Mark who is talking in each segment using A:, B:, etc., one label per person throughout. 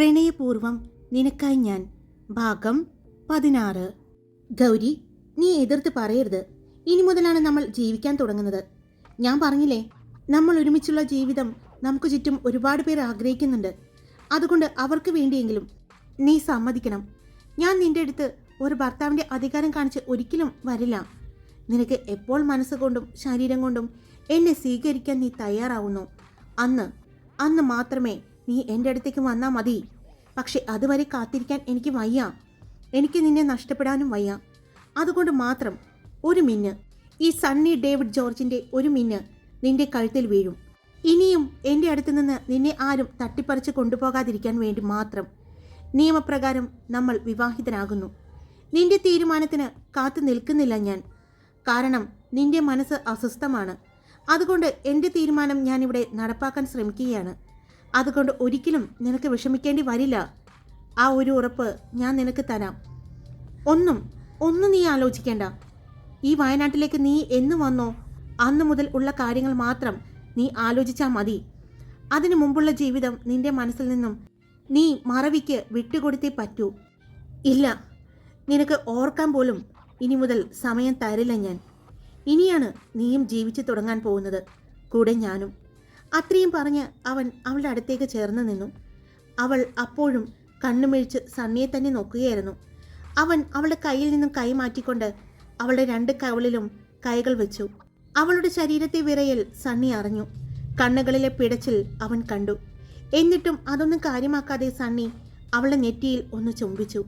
A: പ്രണയപൂർവം നിനക്കായി ഞാൻ ഭാഗം പതിനാറ്. ഗൗരി നീ എതിർത്ത് പറയരുത്. ഇനി മുതലാണ് നമ്മൾ ജീവിക്കാൻ തുടങ്ങുന്നത്. ഞാൻ പറഞ്ഞില്ലേ നമ്മൾ ഒരുമിച്ചുള്ള ജീവിതം നമുക്ക് ചുറ്റും ഒരുപാട് പേർ ആഗ്രഹിക്കുന്നുണ്ട്. അതുകൊണ്ട് അവർക്ക് വേണ്ടിയെങ്കിലും നീ സമ്മതിക്കണം. ഞാൻ നിന്റെ അടുത്ത് ഒരു ഭർത്താവിന്റെ അധികാരം കാണിച്ച് ഒരിക്കലും വരില്ല. നിനക്ക് എപ്പോൾ മനസ്സുകൊണ്ടും ശരീരം കൊണ്ടും എന്നെ സ്വീകരിക്കാൻ നീ തയ്യാറാവുന്നു. അന്ന് അന്ന് മാത്രമേ നീ എന്റെ അടുത്തേക്ക് വന്നാൽ മതി. പക്ഷെ അതുവരെ കാത്തിരിക്കാൻ എനിക്ക് വയ്യ. എനിക്ക് നിന്നെ നഷ്ടപ്പെടാനും വയ്യ. അതുകൊണ്ട് മാത്രം ഒരു മിന്ന്. ഈ സണ്ണി ഡേവിഡ് ജോർജിന്റെ ഒരു മിന്ന് നിന്റെ കഴുത്തിൽ വീഴും. ഇനിയും എന്റെ അടുത്ത് നിന്ന് നിന്നെ ആരും തട്ടിപ്പറിച്ച് കൊണ്ടുപോകാതിരിക്കാൻ വേണ്ടി മാത്രം നിയമപ്രകാരം നമ്മൾ വിവാഹിതരാകുന്നു. നിന്റെ തീരുമാനത്തിന് കാത്തു നിൽക്കുന്നില്ല ഞാൻ. കാരണം നിന്റെ മനസ്സ് അസ്വസ്ഥമാണ്. അതുകൊണ്ട് എന്റെ തീരുമാനം ഞാനിവിടെ നടപ്പാക്കാൻ ശ്രമിക്കുകയാണ്. അതുകൊണ്ട് ഒരിക്കലും നിനക്ക് വിഷമിക്കേണ്ടി വരില്ല. ആ ഒരു ഉറപ്പ് ഞാൻ നിനക്ക് തരാം. ഒന്നും ഒന്നും നീ ആലോചിക്കേണ്ട. ഈ വയനാട്ടിലേക്ക് നീ എന്ന് വന്നോ? അന്നു മുതൽ ഉള്ള കാര്യങ്ങൾ മാത്രം നീ ആലോചിച്ചാൽ മതി. അതിനു മുമ്പുള്ള ജീവിതം നിന്റെ മനസ്സിൽ നിന്നും നീ മറവിക്ക് വിട്ടുകൊടുത്തേ പറ്റൂ. ഇല്ല നിനക്ക് ഓർക്കാൻ പോലും ഇനി മുതൽ സമയം തരില്ല ഞാൻ. ഇനിയാണ് നീയും ജീവിച്ചു തുടങ്ങാൻ പോകുന്നത്. കൂടെ ഞാനും. അത്രയും പറഞ്ഞ് അവൻ അവളുടെ അടുത്തേക്ക് ചേർന്ന് നിന്നു. അവൾ അപ്പോഴും കണ്ണുമിഴിച്ച് സണ്ണിയെ തന്നെ നോക്കുകയായിരുന്നു. അവൻ അവളുടെ കയ്യിൽ നിന്നും കൈ മാറ്റിക്കൊണ്ട് അവളുടെ രണ്ട് കവളിലും കൈകൾ വെച്ചു. അവളുടെ ശരീരത്തെ വിറയൽ സണ്ണി അറിഞ്ഞു. കണ്ണുകളിലെ പിടച്ചിൽ അവൻ കണ്ടു. എന്നിട്ടും അതൊന്നും കാര്യമാക്കാതെ സണ്ണി അവളുടെ നെറ്റിയിൽ ഒന്ന് ചുംബിച്ചു.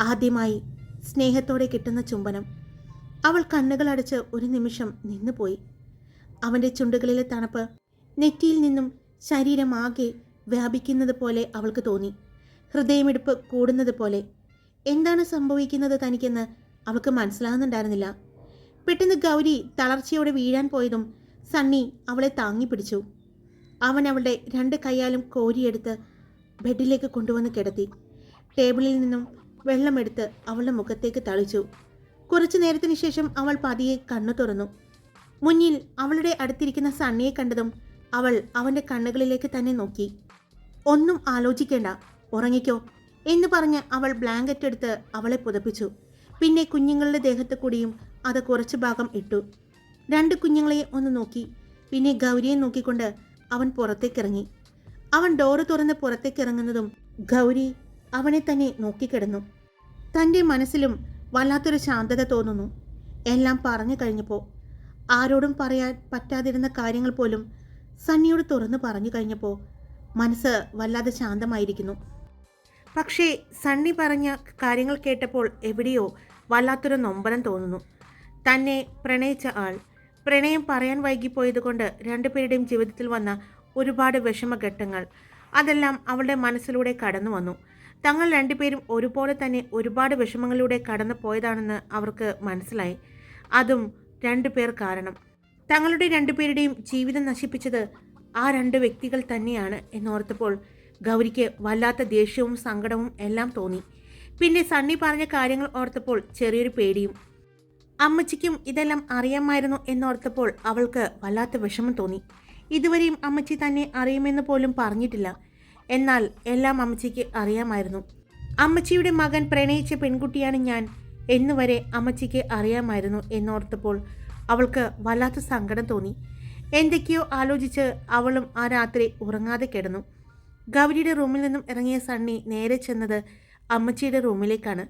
A: ആദ്യമായി സ്നേഹത്തോടെ കിട്ടുന്ന ചുംബനം. അവൾ കണ്ണുകളടച്ച് ഒരു നിമിഷം നിന്നുപോയി. അവന്റെ ചുണ്ടുകളിലെ തണുപ്പ് നെറ്റിയിൽ നിന്നും ശരീരമാകെ വ്യാപിക്കുന്നത് പോലെ അവൾക്ക് തോന്നി. ഹൃദയമിടിപ്പ് കൂടുന്നത് പോലെ. എന്താണ് സംഭവിക്കുന്നത് തനിക്കെന്ന് അവൾക്ക് മനസ്സിലാകുന്നുണ്ടായിരുന്നില്ല. പെട്ടെന്ന് ഗൗരി തളർച്ചയോടെ വീഴാൻ പോയതും സണ്ണി അവളെ താങ്ങി പിടിച്ചു. അവൻ അവളുടെ രണ്ട് കൈയാലും കോരിയെടുത്ത് ബെഡിലേക്ക് കൊണ്ടുവന്ന് കിടത്തി. ടേബിളിൽ നിന്നും വെള്ളമെടുത്ത് അവളുടെ മുഖത്തേക്ക് തളിച്ചു. കുറച്ചു നേരത്തിന് ശേഷം അവൾ പതിയെ കണ്ണു തുറന്നു. മുന്നിൽ അവളുടെ അടുത്തിരിക്കുന്ന സണ്ണിയെ കണ്ടതും അവൾ അവന്റെ കണ്ണുകളിലേക്ക് തന്നെ നോക്കി. ഒന്നും ആലോചിക്കേണ്ട ഉറങ്ങിക്കോ എന്ന് പറഞ്ഞ് അവൾ ബ്ലാങ്കറ്റ് എടുത്ത് അവളെ പുതപ്പിച്ചു. പിന്നെ കുഞ്ഞുങ്ങളുടെ ദേഹത്ത് കൂടിയും അത് കുറച്ച് ഭാഗം ഇട്ടു. രണ്ട് കുഞ്ഞുങ്ങളെ ഒന്ന് നോക്കി. പിന്നെ ഗൗരിയെ നോക്കിക്കൊണ്ട് അവൻ പുറത്തേക്കിറങ്ങി. അവൻ ഡോറ് തുറന്ന് പുറത്തേക്കിറങ്ങുന്നതും ഗൗരി അവനെ തന്നെ നോക്കിക്കിടന്നു. തന്റെ മനസ്സിലും വല്ലാത്തൊരു ശാന്തത തോന്നുന്നു. എല്ലാം പറഞ്ഞു കഴിഞ്ഞപ്പോൾ ആരോടും പറയാൻ പറ്റാതിരുന്ന കാര്യങ്ങൾ പോലും സണ്ണിയോട് തുറന്നു പറഞ്ഞു കഴിഞ്ഞപ്പോൾ മനസ്സ് വല്ലാതെ ശാന്തമായിരിക്കുന്നു. പക്ഷേ സണ്ണി പറഞ്ഞ കാര്യങ്ങൾ കേട്ടപ്പോൾ എവിടെയോ വല്ലാത്തൊരു നൊമ്പരം തോന്നുന്നു. തന്നെ പ്രണയിച്ച ആൾ പ്രണയം പറയാൻ വൈകിപ്പോയതുകൊണ്ട് രണ്ടുപേരുടെയും ജീവിതത്തിൽ വന്ന ഒരുപാട് വിഷമഘട്ടങ്ങൾ അതെല്ലാം അവളുടെ മനസ്സിലൂടെ കടന്നു വന്നു. തങ്ങൾ രണ്ടുപേരും ഒരുപോലെ തന്നെ ഒരുപാട് വിഷമങ്ങളിലൂടെ കടന്നു പോയതാണെന്ന് അവർക്ക് മനസ്സിലായി. അതും രണ്ടുപേർ കാരണം. തങ്ങളുടെ രണ്ടുപേരുടെയും ജീവിതം നശിപ്പിച്ചത് ആ രണ്ട് വ്യക്തികൾ തന്നെയാണ് എന്നോർത്തപ്പോൾ ഗൗരിക്ക് വല്ലാത്ത ദേഷ്യവും സങ്കടവും എല്ലാം തോന്നി. പിന്നെ സണ്ണി പറഞ്ഞ കാര്യങ്ങൾ ഓർത്തപ്പോൾ ചെറിയൊരു പേടിയും. അമ്മച്ചിക്കും ഇതെല്ലാം അറിയാമായിരുന്നു എന്നോർത്തപ്പോൾ അവൾക്ക് വല്ലാത്ത വിഷമം തോന്നി. ഇതുവരെയും അമ്മച്ചി തന്നെ അറിയുമെന്ന് പോലും പറഞ്ഞിട്ടില്ല. എന്നാൽ എല്ലാം അമ്മച്ചിക്ക് അറിയാമായിരുന്നു. അമ്മച്ചിയുടെ മകൻ പ്രണയിച്ച പെൺകുട്ടിയാണ് ഞാൻ. എന്നുവരെ അമ്മച്ചിക്ക് അറിയാമായിരുന്നു എന്നോർത്തപ്പോൾ അവൾക്ക് വല്ലാത്ത സങ്കടം തോന്നി. എന്തൊക്കെയോ ആലോചിച്ച് അവളും ആ രാത്രി ഉറങ്ങാതെ കിടന്നു. ഗൗരിയുടെ റൂമിൽ നിന്നും ഇറങ്ങിയ സണ്ണി നേരെ ചെന്നത് അമ്മച്ചിയുടെ റൂമിലേക്കാണ്.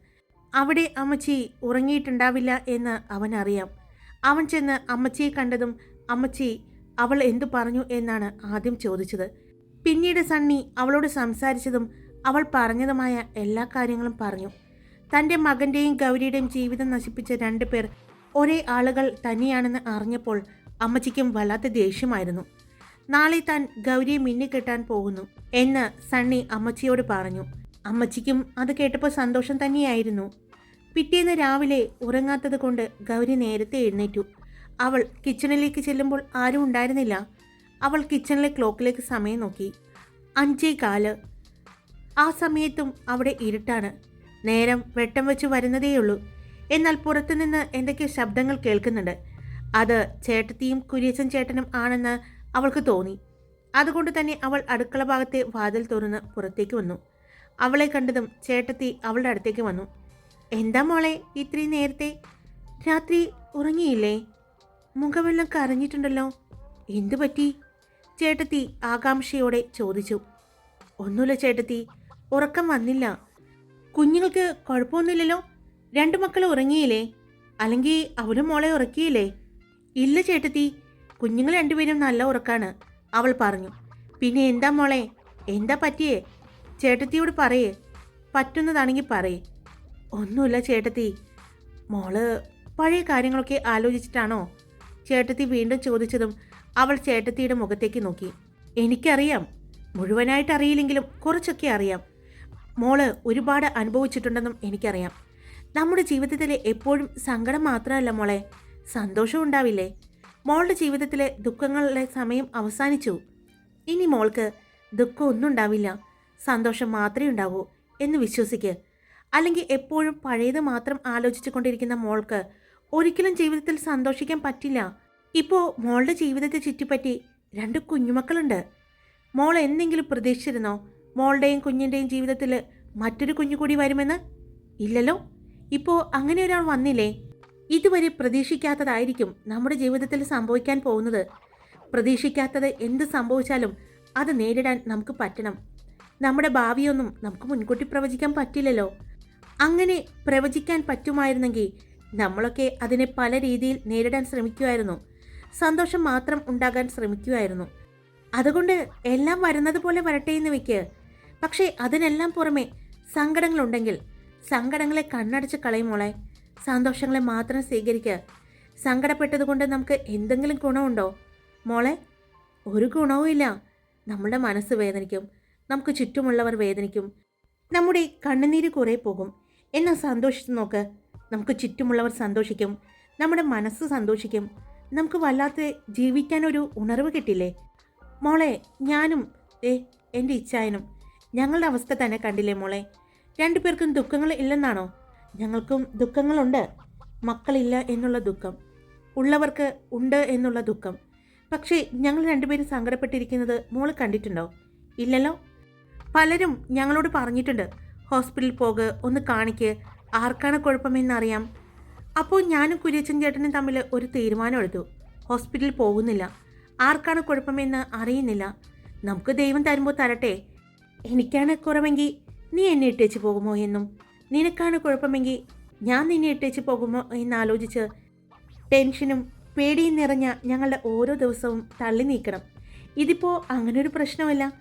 A: അവിടെ അമ്മച്ചി ഉറങ്ങിയിട്ടുണ്ടാവില്ല എന്ന് അവൻ അറിയാം. അവൻ ചെന്ന് അമ്മച്ചിയെ കണ്ടതും അമ്മച്ചി അവൾ എന്തു പറഞ്ഞു എന്നാണ് ആദ്യം ചോദിച്ചത്. പിന്നീട് സണ്ണി അവളോട് സംസാരിച്ചതും അവൾ പറഞ്ഞതുമായ എല്ലാ കാര്യങ്ങളും പറഞ്ഞു. തന്റെ മകന്റെയും ഗൗരിയുടെയും ജീവിതം നശിപ്പിച്ച രണ്ടു പേർ ഒരേ ആളുകൾ തന്നെയാണെന്ന് അറിഞ്ഞപ്പോൾ അമ്മച്ചിക്കും വല്ലാത്ത ദേഷ്യമായിരുന്നു. നാളെ താൻ ഗൗരിയെ മിന്നിക്കെട്ടാൻ പോകുന്നു എന്ന് സണ്ണി അമ്മച്ചിയോട് പറഞ്ഞു. അമ്മച്ചിക്കും അത് കേട്ടപ്പോൾ സന്തോഷം തന്നെയായിരുന്നു. പിറ്റേന്ന് രാവിലെ ഉറങ്ങാത്തത് കൊണ്ട് ഗൗരി നേരത്തെ എഴുന്നേറ്റു. അവൾ കിച്ചണിലേക്ക് ചെല്ലുമ്പോൾ ആരും ഉണ്ടായിരുന്നില്ല. അവൾ കിച്ചണിലെ ക്ലോക്കിലേക്ക് സമയം നോക്കി. അഞ്ചേ കാൽ. ആ സമയത്തും അവിടെ ഇരുട്ടാണ്. നേരം വെട്ടം വെച്ച് വരുന്നതേയുള്ളൂ. എന്നാൽ പുറത്തുനിന്ന് എന്തൊക്കെയോ ശബ്ദങ്ങൾ കേൾക്കുന്നുണ്ട്. അത് ചേട്ടത്തിയും കുര്യച്ചൻ ചേട്ടനും ആണെന്ന് അവൾക്ക് തോന്നി. അതുകൊണ്ട് തന്നെ അവൾ അടുക്കള ഭാഗത്തെ വാതിൽ തുറന്ന് പുറത്തേക്ക് വന്നു. അവളെ കണ്ടതും ചേട്ടത്തി അവളുടെ അടുത്തേക്ക് വന്നു. എന്താ മോളെ ഇത്രയും നേരത്തെ? രാത്രി ഉറങ്ങിയില്ലേ? മുഖവെള്ളം കരഞ്ഞിട്ടുണ്ടല്ലോ. എന്തു പറ്റി? ചേട്ടത്തി ആകാംക്ഷയോടെ ചോദിച്ചു. ഒന്നുമില്ല ചേട്ടത്തി ഉറക്കം വന്നില്ല. കുഞ്ഞുങ്ങൾക്ക് കുഴപ്പമൊന്നുമില്ലല്ലോ? രണ്ടു മക്കൾ ഉറങ്ങിയില്ലേ? അല്ലെങ്കിൽ അവരും മോളെ ഉറക്കിയില്ലേ? ഇല്ല ചേട്ടത്തി കുഞ്ഞുങ്ങൾ രണ്ടുപേരും നല്ല ഉറക്കാണ് അവൾ പറഞ്ഞു. പിന്നെ എന്താ മോളെ എന്താ പറ്റിയേ? ചേട്ടത്തിയോട് പറയേ പറ്റുന്നതാണെങ്കിൽ പറയേ. ഒന്നുമില്ല ചേട്ടത്തി മോൾ പഴയ കാര്യങ്ങളൊക്കെ ആലോചിച്ചിട്ടാണോ? ചേട്ടത്തി വീണ്ടും ചോദിച്ചതും അവൾ ചേട്ടത്തിയുടെ മുഖത്തേക്ക് നോക്കി. എനിക്കറിയാം മുഴുവനായിട്ട് അറിയില്ലെങ്കിലും കുറച്ചൊക്കെ അറിയാം. മോൾ ഒരുപാട് അനുഭവിച്ചിട്ടുണ്ടെന്നും എനിക്കറിയാം. നമ്മുടെ ജീവിതത്തിൽ എപ്പോഴും സങ്കടം മാത്രമല്ല മോളെ. സന്തോഷവും ഉണ്ടാവില്ലേ? മോളുടെ ജീവിതത്തിലെ ദുഃഖങ്ങളുടെ സമയം അവസാനിച്ചു. ഇനി മോൾക്ക് ദുഃഖമൊന്നും ഉണ്ടാവില്ല. സന്തോഷം മാത്രമേ ഉണ്ടാവൂ എന്ന് വിശ്വസിക്ക്. അല്ലെങ്കിൽ എപ്പോഴും പഴയത് മാത്രം ആലോചിച്ചു കൊണ്ടിരിക്കുന്ന മോൾക്ക് ഒരിക്കലും ജീവിതത്തിൽ സന്തോഷിക്കാൻ പറ്റില്ല. ഇപ്പോൾ മോളുടെ ജീവിതത്തെ ചുറ്റിപ്പറ്റി രണ്ട് കുഞ്ഞുമക്കളുണ്ട്. മോൾ എന്തെങ്കിലും പ്രതീക്ഷിച്ചിരുന്നോ? മോളുടെയും കുഞ്ഞിന്റെയും ജീവിതത്തിൽ മറ്റൊരു കുഞ്ഞു കൂടി വരുമെന്ന്? ഇല്ലല്ലോ. ഇപ്പോൾ അങ്ങനെ ഒരാൾ വന്നില്ലേ? ഇതുവരെ പ്രതീക്ഷിക്കാത്തതായിരിക്കും നമ്മുടെ ജീവിതത്തിൽ സംഭവിക്കാൻ പോകുന്നത്. പ്രതീക്ഷിക്കാത്തത് എന്ത് സംഭവിച്ചാലും അത് നേരിടാൻ നമുക്ക് പറ്റണം. നമ്മുടെ ഭാവിയൊന്നും നമുക്ക് മുൻകൂട്ടി പ്രവചിക്കാൻ പറ്റില്ലല്ലോ. അങ്ങനെ പ്രവചിക്കാൻ പറ്റുമായിരുന്നെങ്കിൽ നമ്മളൊക്കെ അതിനെ പല രീതിയിൽ നേരിടാൻ ശ്രമിക്കുമായിരുന്നു. സന്തോഷം മാത്രം ഉണ്ടാകാൻ ശ്രമിക്കുമായിരുന്നു. അതുകൊണ്ട് എല്ലാം വരുന്നത് പോലെ വരട്ടെ എന്ന് വെക്ക് പക്ഷേ അതിനെല്ലാം പുറമെ സങ്കടങ്ങളുണ്ടെങ്കിൽ സങ്കടങ്ങളെ കണ്ണടച്ച് കളയുമോളെ സന്തോഷങ്ങളെ മാത്രം സ്വീകരിക്കുക സങ്കടപ്പെട്ടതുകൊണ്ട് നമുക്ക് എന്തെങ്കിലും ഗുണമുണ്ടോ? മോളെ ഒരു ഗുണവും ഇല്ല. നമ്മുടെ മനസ്സ് വേദനിക്കും. നമുക്ക് ചുറ്റുമുള്ളവർ വേദനിക്കും. നമ്മുടെ കണ്ണുനീര് കുറേ പോകും. എന്നാൽ സന്തോഷിച്ച് നോക്ക്. നമുക്ക് ചുറ്റുമുള്ളവർ സന്തോഷിക്കും. നമ്മുടെ മനസ്സ് സന്തോഷിക്കും. നമുക്ക് വല്ലാത്ത ജീവിക്കാനൊരു ഉണർവ് കിട്ടില്ലേ? മോളെ ഞാനും ഏ എന്റെ ഇച്ഛായനും. ഞങ്ങളുടെ അവസ്ഥ തന്നെ കണ്ടില്ലേ മോളെ? രണ്ടുപേർക്കും ദുഃഖങ്ങൾ ഇല്ലെന്നാണോ? ഞങ്ങൾക്കും ദുഃഖങ്ങളുണ്ട്. മക്കളില്ല എന്നുള്ള ദുഃഖം. ഉള്ളവർക്ക് ഉണ്ട് എന്നുള്ള ദുഃഖം. പക്ഷേ ഞങ്ങൾ രണ്ടുപേരും സങ്കടപ്പെട്ടിരിക്കുന്നത് മോൾ കണ്ടിട്ടുണ്ടോ? ഇല്ലല്ലോ. പലരും ഞങ്ങളോട് പറഞ്ഞിട്ടുണ്ട് ഹോസ്പിറ്റലിൽ പോക ഒന്ന് കാണിക്ക് ആർക്കാണ് കുഴപ്പമെന്നറിയാം. അപ്പോൾ ഞാനും കുര്യച്ചൻ ചേട്ടനും തമ്മിൽ ഒരു തീരുമാനം എടുത്തു. ഹോസ്പിറ്റലിൽ പോകുന്നില്ല. ആർക്കാണ് കുഴപ്പമെന്ന് അറിയുന്നില്ല. നമുക്ക് ദൈവം തരുമ്പോൾ തരട്ടെ. എനിക്കാണ് കുറവെങ്കിൽ നീ എന്നെ ഇട്ടേച്ച് പോകുമോ എന്നും? നിനക്കാണ് കുഴപ്പമെങ്കിൽ ഞാൻ നിന്നെ ഇട്ടേച്ച് പോകുമോ എന്നാലോചിച്ച് ടെൻഷനും പേടിയും നിറഞ്ഞ ഞങ്ങളുടെ ഓരോ ദിവസവും തള്ളി നീക്കണം. ഇതിപ്പോൾ അങ്ങനൊരു പ്രശ്നമല്ല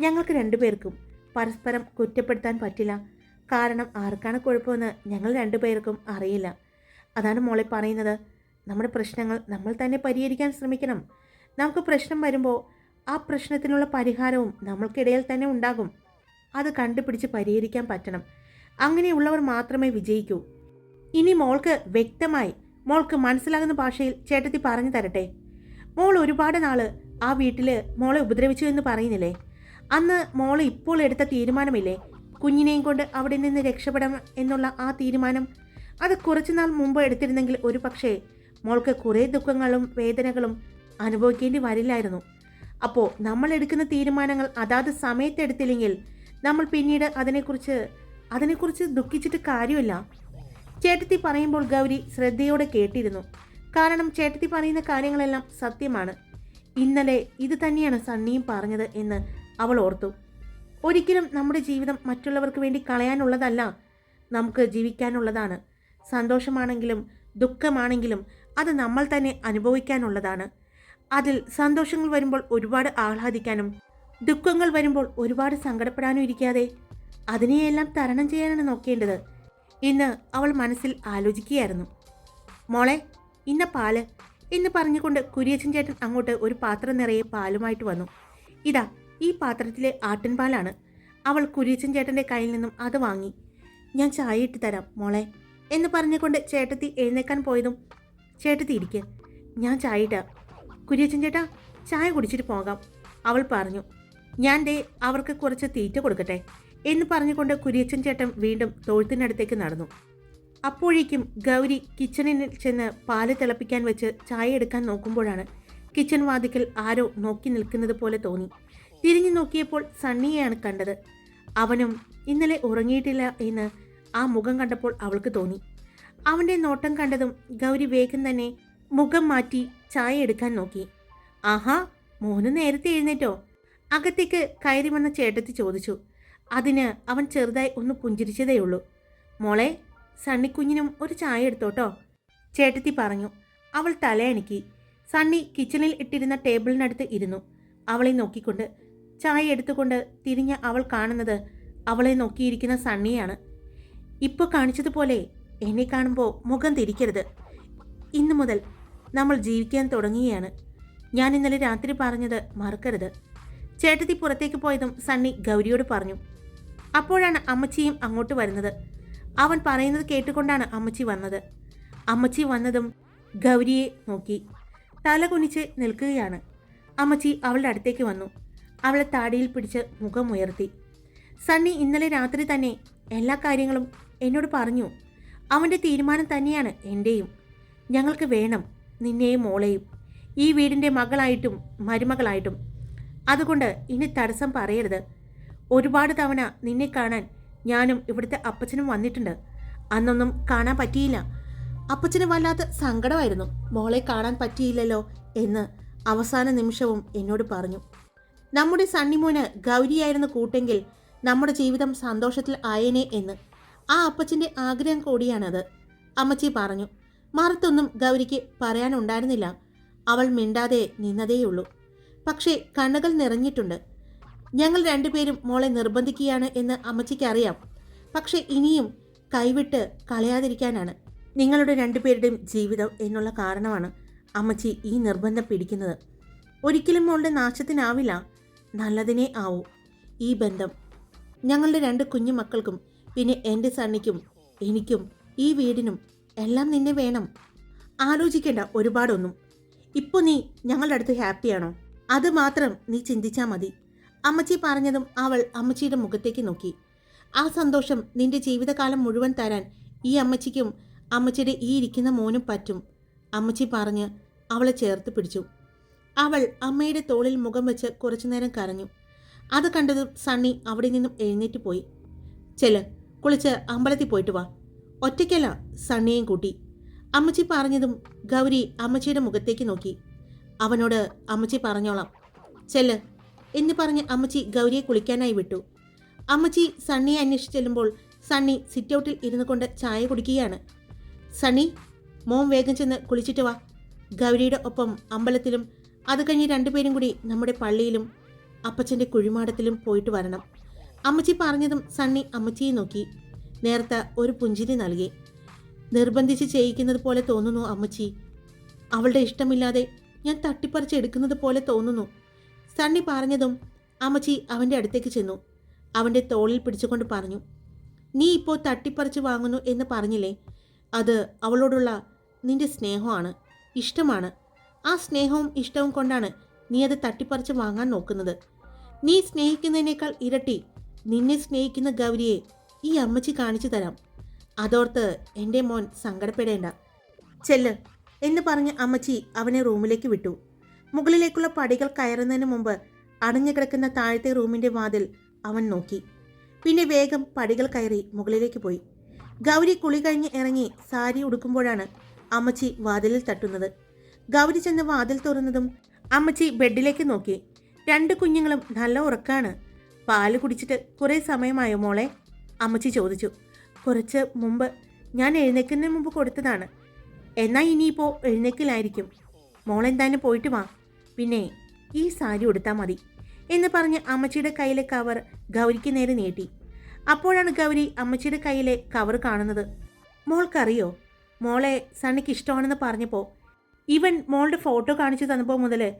A: ഞങ്ങൾക്ക് രണ്ടുപേർക്കും പരസ്പരം കുറ്റപ്പെടുത്താൻ പറ്റില്ല. കാരണം ആർക്കാണ് കുഴപ്പമെന്ന് ഞങ്ങൾ രണ്ടുപേർക്കും അറിയില്ല. അതാണ് മോളെ പറയുന്നത്. നമ്മുടെ പ്രശ്നങ്ങൾ നമ്മൾ തന്നെ പരിഹരിക്കാൻ ശ്രമിക്കണം. നമുക്ക് പ്രശ്നം വരുമ്പോൾ ആ പ്രശ്നത്തിനുള്ള പരിഹാരവും നമ്മൾക്കിടയിൽ തന്നെ ഉണ്ടാകും. അത് കണ്ടുപിടിച്ച് പരിഹരിക്കാൻ പറ്റണം. അങ്ങനെയുള്ളവർ മാത്രമേ വിജയിക്കൂ. ഇനി മോൾക്ക് വ്യക്തമായി മോൾക്ക് മനസ്സിലാകുന്ന ഭാഷയിൽ ചേട്ടത്തി പറഞ്ഞു തരട്ടെ. മോൾ ഒരുപാട് നാൾ ആ വീട്ടിൽ മോളെ ഉപദ്രവിച്ചു എന്ന് പറയുന്നില്ലേ? അന്ന് മോൾ ഇപ്പോൾ എടുത്ത തീരുമാനമില്ലേ? കുഞ്ഞിനെയും കൊണ്ട് അവിടെ നിന്ന് രക്ഷപ്പെടാം എന്നുള്ള ആ തീരുമാനം? അത് കുറച്ചുനാൾ മുമ്പ് എടുത്തിരുന്നെങ്കിൽ ഒരു പക്ഷേ മോൾക്ക് കുറേ ദുഃഖങ്ങളും വേദനകളും അനുഭവിക്കേണ്ടി വരില്ലായിരുന്നു. അപ്പോൾ നമ്മൾ എടുക്കുന്ന തീരുമാനങ്ങൾ അതാത് സമയത്ത് എടുത്തില്ലെങ്കിൽ നമ്മൾ പിന്നീട് അതിനെക്കുറിച്ച് അതിനെക്കുറിച്ച് ദുഃഖിച്ചിട്ട് കാര്യമില്ല. ചേട്ടത്തി പറയുമ്പോൾ ഗൗരി ശ്രദ്ധയോടെ കേട്ടിരുന്നു. കാരണം ചേട്ടത്തി പറയുന്ന കാര്യങ്ങളെല്ലാം സത്യമാണ്. ഇന്നലെ ഇത് തന്നെയാണ് സണ്ണിയും പറഞ്ഞത് എന്ന് അവൾ ഓർത്തു. ഒരിക്കലും നമ്മുടെ ജീവിതം മറ്റുള്ളവർക്ക് വേണ്ടി കളയാനുള്ളതല്ല. നമുക്ക് ജീവിക്കാനുള്ളതാണ്. സന്തോഷമാണെങ്കിലും ദുഃഖമാണെങ്കിലും അത് നമ്മൾ തന്നെ അനുഭവിക്കാനുള്ളതാണ്. അതിൽ സന്തോഷങ്ങൾ വരുമ്പോൾ ഒരുപാട് ആഹ്ലാദിക്കാനും ദുഃഖങ്ങൾ വരുമ്പോൾ ഒരുപാട് സങ്കടപ്പെടാനും ഇരിക്കാതെ അതിനെയെല്ലാം തരണം ചെയ്യാനാണ് നോക്കേണ്ടത് ഇന്ന് അവൾ മനസ്സിൽ ആലോചിക്കുകയായിരുന്നു. മോളെ ഇന്ന പാൽ എന്ന് പറഞ്ഞുകൊണ്ട് കുരിയച്ചൻ ചേട്ടൻ അങ്ങോട്ട് ഒരു പാത്രം നിറയെ പാലുമായിട്ട് വന്നു. ഇതാ ഈ പാത്രത്തിലെ ആട്ടിൻപാലാണ് അവൾ കുരിയച്ചൻ ചേട്ടന്റെ കയ്യിൽ നിന്നും അത് വാങ്ങി. ഞാൻ ചായ ഇട്ട് തരാം മോളെ എന്ന് പറഞ്ഞുകൊണ്ട് ചേട്ടത്തി എഴുന്നേക്കാൻ പോയതും ചേട്ടത്തി ഇരിക്കുക ഞാൻ ചായ ഇട്ടാ കുരിയച്ചൻ ചേട്ടാ ചായ കുടിച്ചിട്ട് പോകാം അവൾ പറഞ്ഞു. ഞാൻ ദേ അവർക്ക് കുറച്ച് തീറ്റ കൊടുക്കട്ടെ എന്ന് പറഞ്ഞുകൊണ്ട് കുരിയച്ചൻ ചേട്ടൻ വീണ്ടും തൊഴുത്തിനടുത്തേക്ക് നടന്നു. അപ്പോഴേക്കും ഗൗരി കിച്ചണിൽ ചെന്ന് പാൽ തിളപ്പിക്കാൻ വെച്ച് ചായ എടുക്കാൻ നോക്കുമ്പോഴാണ് കിച്ചൺ വാതിക്കൽ ആരോ നോക്കി നിൽക്കുന്നത് പോലെ തോന്നി. തിരിഞ്ഞു നോക്കിയപ്പോൾ സണ്ണിയെയാണ് കണ്ടത്. അവനും ഇന്നലെ ഉറങ്ങിയിട്ടില്ല എന്ന് ആ മുഖം കണ്ടപ്പോൾ അവൾക്ക് തോന്നി. അവന്റെ നോട്ടം കണ്ടതും ഗൗരി വേഗം തന്നെ മുഖം മാറ്റി ചായ എടുക്കാൻ നോക്കി. ആഹാ മോന് നേരത്തെ എഴുന്നേറ്റോ? അകത്തേക്ക് കയറി വന്ന ചേട്ടത്തി ചോദിച്ചു. അതിന് അവൻ ചെറുതായി ഒന്ന് പുഞ്ചിരിച്ചതേയുള്ളൂ മോളെ സണ്ണിക്കുഞ്ഞിനും ഒരു ചായ എടുത്തോട്ടോ? ചേട്ടത്തി പറഞ്ഞു. അവൾ തലയണക്കി. സണ്ണി കിച്ചണിൽ ഇട്ടിരുന്ന ടേബിളിനടുത്ത് ഇരുന്നു. അവളെ നോക്കിക്കൊണ്ട് ചായ എടുത്തുകൊണ്ട് തിരിഞ്ഞ അവൾ കാണുന്നത് അവളെ നോക്കിയിരിക്കുന്ന സണ്ണിയാണ്. ഇപ്പോൾ കാണിച്ചതുപോലെ എന്നെ കാണുമ്പോൾ മുഖം തിരിക്കരുത്. ഇന്നു മുതൽ നമ്മൾ ജീവിക്കാൻ തുടങ്ങുകയാണ്. ഞാൻ ഇന്നലെ രാത്രി പറഞ്ഞത് മറക്കരുത്. ചേട്ടത്തി പുറത്തേക്ക് പോയതും സണ്ണി ഗൗരിയോട് പറഞ്ഞു അപ്പോഴാണ് അമ്മച്ചിയും അങ്ങോട്ട് വരുന്നത്. അവൻ പറയുന്നത് കേട്ടുകൊണ്ടാണ് അമ്മച്ചി വന്നത്. അമ്മച്ചി വന്നതും ഗൗരിയെ നോക്കി. തല കുനിച്ച് നിൽക്കുകയാണ്. അമ്മച്ചി അവളുടെ അടുത്തേക്ക് വന്നു. അവളെ താടിയിൽ പിടിച്ച് മുഖമുയർത്തി സണ്ണി ഇന്നലെ രാത്രി തന്നെ എല്ലാ കാര്യങ്ങളും എന്നോട് പറഞ്ഞു. അവന്റെ തീരുമാനം തന്നെയാണ് എന്റെയും ഞങ്ങൾക്ക് വേണം നിന്നെയും മോളെയും. ഈ വീടിന്റെ മകളായിട്ടും മരുമകളായിട്ടും അതുകൊണ്ട് ഇനി തടസ്സം പറയരുത്. ഒരുപാട് തവണ നിന്നെ കാണാൻ ഞാനും ഇവിടുത്തെ അപ്പച്ചനും വന്നിട്ടുണ്ട്. അന്നൊന്നും കാണാൻ പറ്റിയില്ല. അപ്പച്ചന് വല്ലാത്ത സങ്കടമായിരുന്നു. മോളെ കാണാൻ പറ്റിയില്ലല്ലോ എന്ന് അവസാന നിമിഷവും എന്നോട് പറഞ്ഞു. നമ്മുടെ സണ്ണിമോന് ഗൗരിയായിരുന്നു കൂട്ടെങ്കിൽ നമ്മുടെ ജീവിതം സന്തോഷത്തിൽ ആയേനെ എന്ന്. ആ അപ്പച്ചന്റെ ആഗ്രഹം കൂടിയാണത്. അമ്മച്ചി പറഞ്ഞു മറുത്തൊന്നും ഗൗരിക്ക് പറയാനുണ്ടായിരുന്നില്ല. അവൾ മിണ്ടാതെ നിന്നതേയുള്ളൂ. പക്ഷേ കണ്ണുകൾ നിറഞ്ഞിട്ടുണ്ട്. ഞങ്ങൾ രണ്ടുപേരും മോളെ നിർബന്ധിക്കുകയാണ് എന്ന് അമ്മച്ചിക്കറിയാം. പക്ഷേ ഇനിയും കൈവിട്ട് കളയാതിരിക്കാനാണ്. നിങ്ങളുടെ രണ്ടുപേരുടെയും ജീവിതം എന്നുള്ള കാരണമാണ് അമ്മച്ചി ഈ നിർബന്ധം പിടിക്കുന്നത്. ഒരിക്കലും മോളുടെ നാശത്തിനാവില്ല. നല്ലതിനേ ആവൂ ഈ ബന്ധം. ഞങ്ങളുടെ രണ്ട് കുഞ്ഞു മക്കൾക്കും പിന്നെ എന്റെ സണ്ണിക്കും എനിക്കും ഈ വീടിനും എല്ലാം നിന്നെ വേണം. ആലോചിക്കേണ്ട ഒരുപാടൊന്നും. ഇപ്പോൾ നീ ഞങ്ങളുടെ അടുത്ത് ഹാപ്പിയാണോ? അത് മാത്രം നീ ചിന്തിച്ചാൽ മതി. അമ്മച്ചി പറഞ്ഞതും അവൾ അമ്മച്ചിയുടെ മുഖത്തേക്ക് നോക്കി. ആ സന്തോഷം നിന്റെ ജീവിതകാലം മുഴുവൻ തരാൻ ഈ അമ്മച്ചിക്കും അമ്മച്ചിയുടെ ഈ ഇരിക്കുന്ന മോനും പറ്റും അമ്മച്ചി പറഞ്ഞ് അവളെ ചേർത്ത് പിടിച്ചു. അവൾ അമ്മയുടെ തോളിൽ മുഖം വെച്ച് കുറച്ചു നേരം കരഞ്ഞു. അത് കണ്ടതും സണ്ണി അവിടെ നിന്നും എഴുന്നേറ്റ് പോയി. ചെൽ കുളിച്ച് അമ്പലത്തിൽ പോയിട്ട് വാ. ഒറ്റയ്ക്കല്ല സണ്ണിയെയും കൂട്ടി. അമ്മച്ചി പറഞ്ഞതും ഗൗരി അമ്മച്ചിയുടെ മുഖത്തേക്ക് നോക്കി. അവനോട് അമ്മച്ചി പറഞ്ഞോളാം. ചെല്ല്. എന്ന് പറഞ്ഞ് അമ്മച്ചി ഗൗരിയെ കുളിക്കാനായി വിട്ടു. അമ്മച്ചി സണ്ണിയെ അന്വേഷിച്ച് ചെല്ലുമ്പോൾ സണ്ണി സിറ്റൗട്ടിൽ ഇരുന്നു കൊണ്ട് ചായ കുടിക്കുകയാണ്. സണ്ണി മോം വേഗം ചെന്ന് കുളിച്ചിട്ട് വാ. ഗൗരിയുടെ ഒപ്പം അമ്പലത്തിലും അത് കഴിഞ്ഞ് രണ്ടുപേരും കൂടി നമ്മുടെ പള്ളിയിലും അപ്പച്ചന്റെ കുഴിമാടത്തിലും പോയിട്ട് വരണം. അമ്മച്ചി പറഞ്ഞതും സണ്ണി അമ്മച്ചിയെ നോക്കി. നേരത്തെ ഒരു പുഞ്ചിരി നൽകി. നിർബന്ധിച്ച് ചെയ്യിക്കുന്നത് പോലെ തോന്നുന്നു അമ്മച്ചി. അവളുടെ ഇഷ്ടമില്ലാതെ ഞാൻ തട്ടിപ്പറിച്ചെടുക്കുന്നത് പോലെ തോന്നുന്നു. സണ്ണി പറഞ്ഞതും അമ്മച്ചി അവന്റെ അടുത്തേക്ക് ചെന്നു. അവന്റെ തോളിൽ പിടിച്ചുകൊണ്ട് പറഞ്ഞു നീ ഇപ്പോൾ തട്ടിപ്പറിച്ച് വാങ്ങുന്നു എന്ന് പറഞ്ഞില്ലേ? അത് അവളോടുള്ള നിന്റെ സ്നേഹമാണ് ഇഷ്ടമാണ്. ആ സ്നേഹവും ഇഷ്ടവും കൊണ്ടാണ് നീ അത് തട്ടിപ്പറിച്ച് വാങ്ങാൻ നോക്കുന്നത്. നീ സ്നേഹിക്കുന്നതിനേക്കാൾ ഇരട്ടി നിന്നെ സ്നേഹിക്കുന്ന ഗൗരിയെ ഈ അമ്മച്ചി കാണിച്ചു തരാം. അതോർത്ത് എന്റെ മോൻ സങ്കടപ്പെടേണ്ട. ചെല്ല്. എന്ന് പറഞ്ഞ് അമ്മച്ചി അവനെ റൂമിലേക്ക് വിട്ടു. മുകളിലേക്കുള്ള പടികൾ കയറുന്നതിന് മുമ്പ് അടഞ്ഞു കിടക്കുന്ന താഴത്തെ റൂമിന്റെ വാതിൽ അവൻ നോക്കി. പിന്നെ വേഗം പടികൾ കയറി മുകളിലേക്ക് പോയി. ഗൗരി കുളി കഴിഞ്ഞ് ഇറങ്ങി സാരി ഉടുക്കുമ്പോഴാണ് അമ്മച്ചി വാതിലിൽ തട്ടുന്നത്. ഗൗരി ചെന്ന് വാതിൽ തുറന്നതും അമ്മച്ചി ബെഡിലേക്ക് നോക്കി. രണ്ട് കുഞ്ഞുങ്ങളും നല്ല ഉറക്കാണ്. പാൽ കുടിച്ചിട്ട് കുറേ സമയമായോ മോളെ? അമ്മച്ചി ചോദിച്ചു. കുറച്ച് മുമ്പ്. ഞാൻ എഴുന്നേക്കുന്നതിന് മുമ്പ് കൊടുത്തതാണ്. എന്നാൽ ഇനിയിപ്പോൾ എഴുന്നേക്കിലായിരിക്കും. മോളെന്തായാലും പോയിട്ട് വാ. പിന്നെ ഈ സാരി ഉടുത്താൽ മതി എന്ന് പറഞ്ഞ് അമ്മച്ചിയുടെ കയ്യിലെ കവർ ഗൗരിക്ക് നേരെ നീട്ടി. അപ്പോഴാണ് ഗൗരി അമ്മച്ചിയുടെ കയ്യിലെ കവർ കാണുന്നത്. മോൾക്കറിയോ? മോളെ സണ്ണിക്ക് ഇഷ്ടമാണെന്ന് പറഞ്ഞപ്പോൾ ഇവൻ മോളുടെ ഫോട്ടോ കാണിച്ചു തന്നപ്പോൾ മുതൽ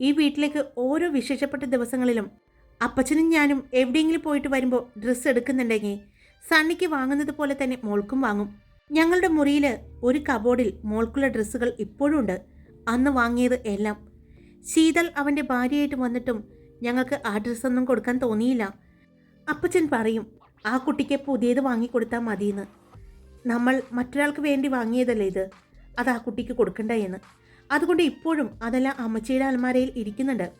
A: ഈ വീട്ടിലേക്ക് ഓരോ വിശേഷപ്പെട്ട ദിവസങ്ങളിലും അപ്പച്ചനും ഞാനും എവിടെയെങ്കിലും പോയിട്ട് വരുമ്പോൾ ഡ്രസ്സ് എടുക്കുന്നുണ്ടെങ്കിൽ സണ്ണിക്ക് വാങ്ങുന്നത് പോലെ തന്നെ മോൾക്കും വാങ്ങും. ഞങ്ങളുടെ മുറിയിൽ ഒരു കബോർഡിൽ മോൾക്കുള്ള ഡ്രസ്സുകൾ ഇപ്പോഴും ഉണ്ട് അന്ന് വാങ്ങിയത് എല്ലാം. ശീതൽ അവന്റെ ഭാര്യയായിട്ട് വന്നിട്ടും ഞങ്ങൾക്ക് ആ ഡ്രസ്സൊന്നും കൊടുക്കാൻ തോന്നിയില്ല. അപ്പച്ചൻ പറയും ആ കുട്ടിക്ക് പുതിയത് വാങ്ങിക്കൊടുത്താൽ മതിയെന്ന്. നമ്മൾ മറ്റൊരാൾക്ക് വേണ്ടി വാങ്ങിയതല്ലേ ഇത്? അത് ആ കുട്ടിക്ക് കൊടുക്കണ്ട എന്ന്. അതുകൊണ്ട് ഇപ്പോഴും അതെല്ലാം അമ്മച്ചിയുടെ അലമാരയിൽ ഇരിക്കുന്നുണ്ട്.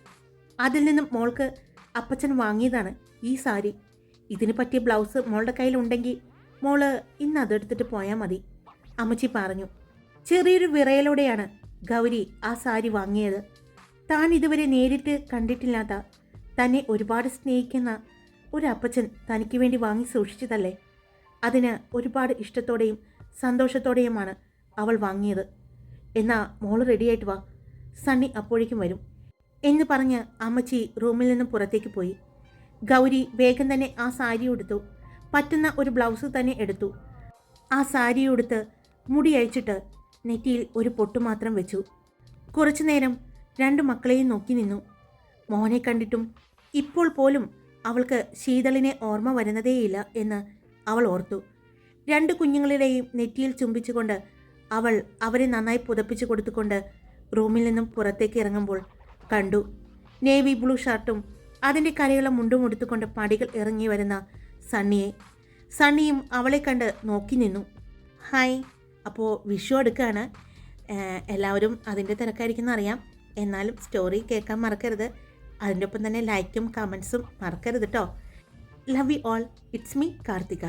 A: അതിൽ നിന്നും മോൾക്ക് അപ്പച്ചൻ വാങ്ങിയതാണ് ഈ സാരി. ഇതിന് പറ്റിയ ബ്ലൗസ് മോളുടെ കയ്യിലുണ്ടെങ്കിൽ മോൾ ഇന്ന് അതെടുത്തിട്ട് പോയാൽ മതി. അമ്മച്ചി പറഞ്ഞു ചെറിയൊരു വിറയലോടെയാണ് ഗൗരി ആ സാരി വാങ്ങിയത്. താൻ ഇതുവരെ നേരിട്ട് കണ്ടിട്ടില്ലാത്ത തന്നെ ഒരുപാട് സ്നേഹിക്കുന്ന ഒരു അപ്പച്ചൻ തനിക്ക് വേണ്ടി വാങ്ങി സൂക്ഷിച്ചതല്ലേ? അതിന് ഒരുപാട് ഇഷ്ടത്തോടെയും സന്തോഷത്തോടെയുമാണ് അവൾ വാങ്ങിയത്. എന്നാ മോൾ റെഡിയായിട്ട് വാ. സണ്ണി അപ്പോഴേക്കും വരും. എന്ന് പറഞ്ഞ് അമ്മച്ചി റൂമിൽ നിന്നും പുറത്തേക്ക് പോയി. ഗൗരി വേഗം തന്നെ ആ സാരി ഉടുത്തു. പറ്റുന്ന ഒരു ബ്ലൗസ് തന്നെ എടുത്തു. ആ സാരി ഉടുത്ത് മുടി അഴിച്ചിട്ട് നെറ്റിയിൽ ഒരു പൊട്ടു മാത്രം വെച്ചു. കുറച്ചു നേരം രണ്ട് മക്കളെയും നോക്കി നിന്നു. മോനെ കണ്ടിട്ടും ഇപ്പോൾ പോലും അവൾക്ക് ശീതളിനെ ഓർമ്മ വരുന്നതേയില്ല എന്ന് അവൾ ഓർത്തു. രണ്ട് കുഞ്ഞുങ്ങളുടെയും നെറ്റിയിൽ ചുംബിച്ചുകൊണ്ട് അവൾ അവരെ നന്നായി പുതപ്പിച്ചു കൊടുത്തുകൊണ്ട് റൂമിൽ നിന്നും പുറത്തേക്ക് ഇറങ്ങുമ്പോൾ കണ്ടു. നേവി ബ്ലൂ ഷർട്ടും അതിന്റെ കരയുള്ള മുണ്ടും ഉടുത്തുകൊണ്ട് പടികൾ ഇറങ്ങി വരുന്ന സണ്ണിയെ. സണ്ണിയും അവളെ കണ്ട് നോക്കി നിന്നു. ഹായ് അപ്പോൾ വിഷു എടുക്കുകയാണ് എല്ലാവരും അതിന്റെ തിരക്കായിരിക്കും അറിയാം. എന്നാലും സ്റ്റോറി കേൾക്കാൻ മറക്കരുത്. അതിന്റെ ഒപ്പം തന്നെ ലൈക്കും കമൻസും മറക്കരുത് കേട്ടോ love you all it's me Karthika.